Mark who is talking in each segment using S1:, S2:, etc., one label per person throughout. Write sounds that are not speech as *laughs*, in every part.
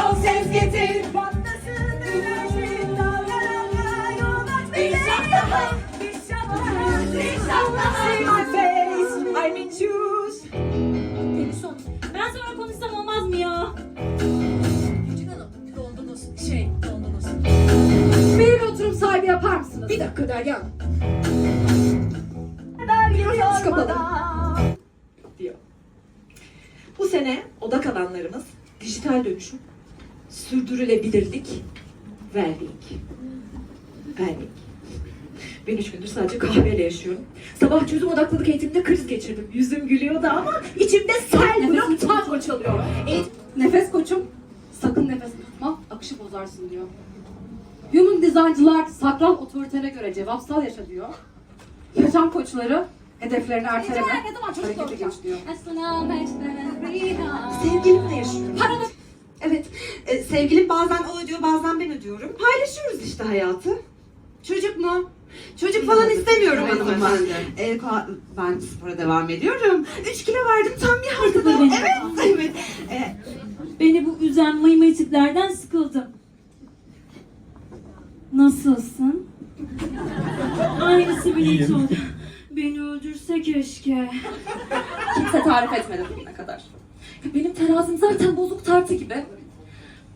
S1: son ses getir Patlasın enerji dalgalarla yol aç bize Bir şat daha Bir şat daha Bir şat daha See my face I'm in shoes
S2: Perişan. Ben sonra konuşsam olmaz mı ya?
S3: Küçük hanım dondunuz. Şey dondunuz.
S1: Bir oturum sahibi yapar mısınız? Bir dakika Derya Hanım. Mikrofonu kapalı.
S4: diyor. Bu sene odak alanlarımız dijital dönüşüm, sürdürülebilirlik, well-being. Well-being. Ben üç gündür sadece kahveyle yaşıyorum. Sabah çözüm odaklılık eğitiminde kriz geçirdim. Yüzüm gülüyordu ama içimde sel blok tango çalıyor. Eğitim
S5: Nefes koçum, sakın nefes tutma, akışı bozarsın diyor. Human design'cılar sakral otoritene göre cevapsal yaşa diyor. Yaşam koçları hedeflerini erteleme,
S2: ne zaman
S5: diyor.
S2: Aslında ben
S6: Sevgilimle yaşıyorum. Evet, e, sevgilim bazen o ödüyor, bazen ben ödüyorum. Paylaşıyoruz işte hayatı. Çocuk mu? Çocuk falan istemiyorum hanımefendi. E, ka- ben spora devam ediyorum. 3 kilo verdim tam bir haftada. Evet, evet. E,
S2: Beni bu üzen mıymıy tiplerden sıkıldım. Nasılsın? Aynısı bile hiç oldu. Beni öldürse keşke.
S5: Kimse tarif etmedi bugüne kadar. Benim terazim zaten bozuk tartı gibi.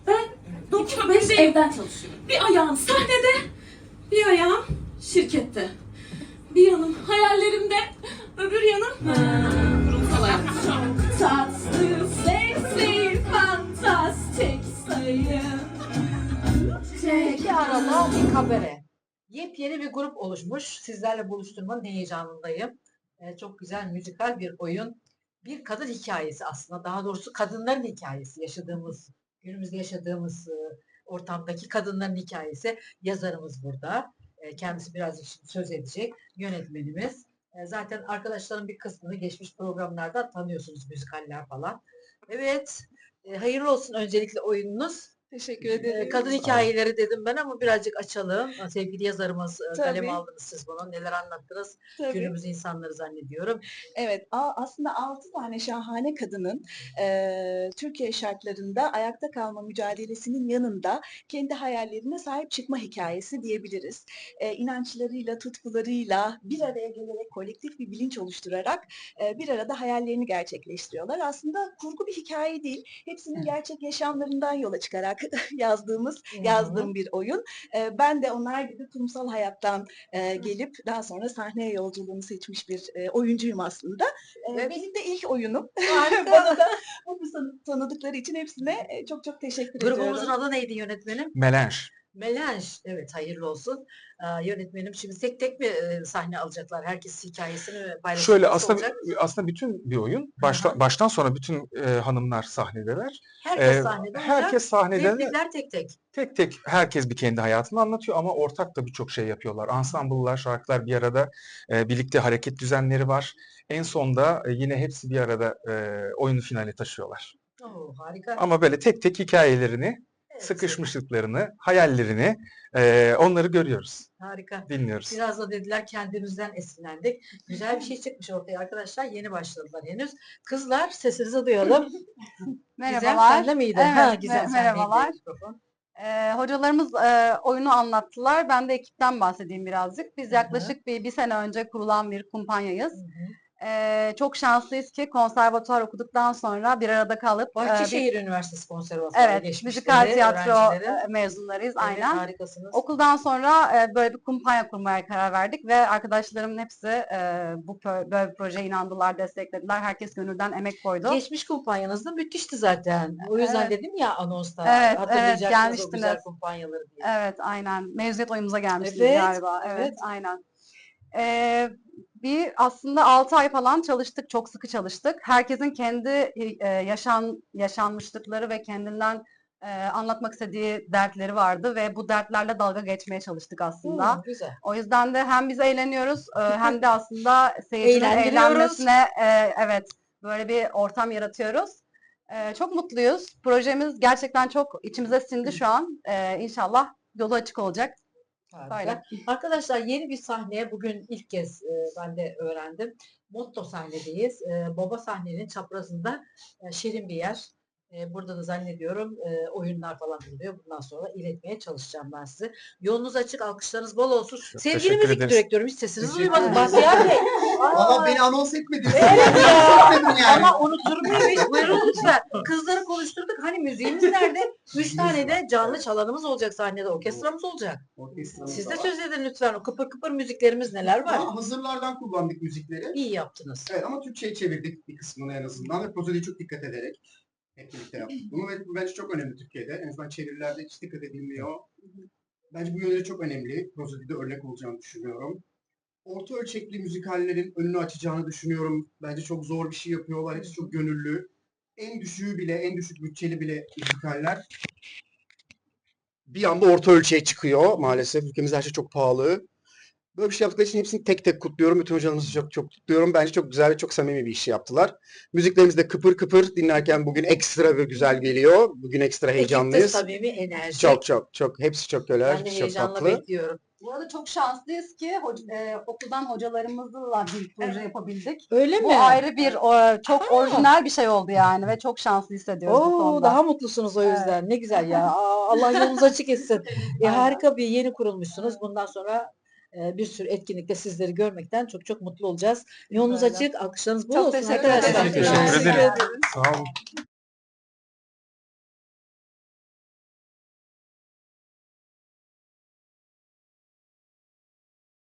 S5: Ben 9-5 evden çalışıyorum.
S3: Bir ayağım sahnede, bir ayağım şirkette. Bir yanım hayallerimde, öbür yanım kurumsal hayat. Çok tatlı, seksi, fantastik sayın.
S7: İki arada bir kabare. Yepyeni bir grup oluşmuş. Sizlerle buluşturmanın heyecanındayım. Ee, çok güzel müzikal bir oyun. Bir kadın hikayesi aslında. Daha doğrusu kadınların hikayesi. Yaşadığımız, günümüzde yaşadığımız e, ortamdaki kadınların hikayesi. Yazarımız burada. E, Kendisi birazcık söz edecek. Yönetmenimiz. E, Zaten arkadaşların bir kısmını geçmiş programlarda tanıyorsunuz. Müzikaller falan. Evet. Hayırlı olsun öncelikle oyununuz.
S3: Teşekkür
S7: Ee, Kadın hikayeleri dedim ben ama birazcık açalım. Sevgili yazarımız e, kalem
S8: Tabii.
S7: aldınız siz bana. Neler anlattınız?
S8: Tabii.
S7: Günümüz insanları zannediyorum.
S8: Evet, aslında altı tane şahane kadının eee, Türkiye şartlarında ayakta kalma mücadelesinin yanında kendi hayallerine sahip çıkma hikayesi diyebiliriz. Eee, inançlarıyla, tutkularıyla bir araya gelerek kolektif bir bilinç oluşturarak eee, bir arada hayallerini gerçekleştiriyorlar. Aslında kurgu bir hikaye değil, hepsinin gerçek yaşamlarından yola çıkarak *laughs* yazdığımız, yazdığım bir oyun. Eee, ben de onlar gibi kurumsal hayattan eee, gelip daha sonra sahneye yolculuğunu seçmiş bir eee, oyuncuyum aslında. Eee,
S7: Evet.
S8: Benim de ilk oyunum. *laughs* Bana da bunu san- tanıdıkları için hepsine çok çok teşekkür
S7: Grubumuzun
S8: ediyorum.
S7: adı neydi yönetmenim?
S9: Melanj.
S7: Melanj. Evet hayırlı olsun. Aa, yönetmenim şimdi tek tek mi e, sahne alacaklar? Herkes hikayesini paylaşacak.
S9: Şöyle aslında
S7: olacak?
S9: aslında bütün bir oyun. Başta, baştan sona bütün e, hanımlar sahnedeler.
S7: Herkes
S9: E,
S7: sahnede
S9: herkes sahnede
S7: Replikler tek tek.
S9: tek tek herkes bir kendi hayatını anlatıyor ama ortak da birçok şey yapıyorlar. Ansambıllar, şarkılar bir arada e, birlikte hareket düzenleri var. En sonda e, yine hepsi bir arada e, oyunu finale taşıyorlar.
S7: Oo, harika.
S9: Ama böyle tek tek hikayelerini, sıkışmışlıklarını, hayallerini e, onları görüyoruz,
S7: Harika.
S9: dinliyoruz.
S7: Biraz da dediler kendimizden esinlendik. Güzel bir şey çıkmış ortaya arkadaşlar. Yeni başladılar henüz. Kızlar sesinizi duyalım. *laughs* Gizem
S10: Merhabalar.
S7: sende miydi?
S10: Evet,
S7: ha, Gizem
S10: merhabalar. Ee, hocalarımız e, oyunu anlattılar. Ben de ekipten bahsedeyim birazcık. Biz
S7: Hı hı.
S10: yaklaşık bir, bir sene önce kurulan bir kumpanyayız.
S7: Hı hı.
S10: Ee, çok şanslıyız ki konservatuvar okuduktan sonra bir arada kalıp e, bir-
S7: Bahçeşehir Üniversitesi Konservatuvarı
S10: evet, müzikal tiyatro e, mezunlarıyız
S7: Evet,
S10: aynen.
S7: harikasınız.
S10: Okuldan sonra e, böyle bir kumpanya kurmaya karar verdik ve arkadaşlarımın hepsi e, bu böyle bir projeye inandılar, desteklediler. Herkes gönülden emek koydu.
S7: Geçmiş kumpanyanız da müthişti zaten. O yüzden
S10: Evet.
S7: dedim ya anonsta.
S10: Evet, evet,
S7: Hatırlayacaksınız o güzel
S10: gelmiştiniz.
S7: kumpanyaları diye.
S10: Evet aynen. Mezuniyet oyunumuza gelmiştiniz
S7: Evet,
S10: galiba. Evet,
S7: evet.
S10: aynen. Ee, bir aslında 6 ay falan çalıştık. Çok sıkı çalıştık. Herkesin kendi e, yaşan yaşanmışlıkları ve kendinden e, anlatmak istediği dertleri vardı ve bu dertlerle dalga geçmeye çalıştık aslında.
S7: Hı, güzel.
S10: O yüzden de hem biz eğleniyoruz e, hem de aslında seyircinin *laughs* eğlenmesine e, evet böyle bir ortam yaratıyoruz. E, çok mutluyuz. Projemiz gerçekten çok içimize sindi şu an. E, inşallah yolu açık olacak. Böyle.
S7: Arkadaşlar yeni bir sahneye bugün ilk kez e, ben de öğrendim. Motto sahnedeyiz. E, Baba sahnenin çaprazında e, şirin bir yer. E, burada da zannediyorum e, oyunlar falan oluyor. Bundan sonra iletmeye çalışacağım ben size. Yolunuz açık, alkışlarınız bol olsun. Sevgili
S9: teşekkür
S7: müzik
S9: ederiz.
S7: direktörüm hiç sesinizi duymadım. Bahtiyar Bey.
S11: Valla beni anons etmediniz.
S7: Evet ya.
S11: Yani.
S7: Ama unutur muyum hiç? Buyurun lütfen. Kızları konuşturduk. Hani müziğimiz nerede? Üç tane de canlı çalanımız olacak sahnede. Orkestramız olacak.
S11: Orkestramız
S7: Siz de söz edin lütfen. O kıpır kıpır müziklerimiz neler var?
S11: Ama hazırlardan kullandık müzikleri.
S7: İyi yaptınız.
S11: Evet ama Türkçe'ye çevirdik bir kısmını en azından ve prozodiye çok dikkat ederek hep birlikte yaptık bunu ve bence çok önemli Türkiye'de. En azından çevirilerde hiç dikkat edilmiyor. Bence bu yönde çok önemli. Prozodide örnek olacağını düşünüyorum. Orta ölçekli müzikallerin önünü açacağını düşünüyorum. Bence çok zor bir şey yapıyorlar. Hepsi çok gönüllü. En düşüğü bile, en düşük bütçeli bile müzikaller bir anda orta ölçeğe çıkıyor maalesef. Ülkemizde her şey çok pahalı. Böyle bir şey yaptıkları için hepsini tek tek kutluyorum. Bütün hocalarımızı çok çok kutluyorum. Bence çok güzel ve çok samimi bir iş yaptılar. Müziklerimiz de kıpır kıpır dinlerken bugün ekstra ve güzel geliyor. Bugün ekstra heyecanlıyız.
S7: samimi enerji.
S11: Çok çok çok. Hepsi çok güzel.
S7: Ben de
S11: çok
S7: heyecanla
S11: tatlı.
S7: bekliyorum.
S10: Bu arada çok şanslıyız ki hoc- e, okuldan hocalarımızla bir proje yapabildik.
S7: Öyle
S10: Bu
S7: mi?
S10: ayrı bir o, çok orijinal bir şey oldu yani ve çok şanslı hissediyoruz bu
S7: Oo,
S10: konuda.
S7: daha mutlusunuz o yüzden. Ne güzel ya. *laughs* Aa, Allah yolunuzu açık etsin. E, harika bir yeni kurulmuşsunuz. Bundan sonra e, bir sürü etkinlikte sizleri görmekten çok çok mutlu olacağız. Yolunuz açık. Alkışlarınız bol
S10: Çok
S7: olsun
S10: teşekkür
S7: arkadaşlar.
S10: ederim.
S9: Teşekkür
S7: ederim.
S9: Sağ olun.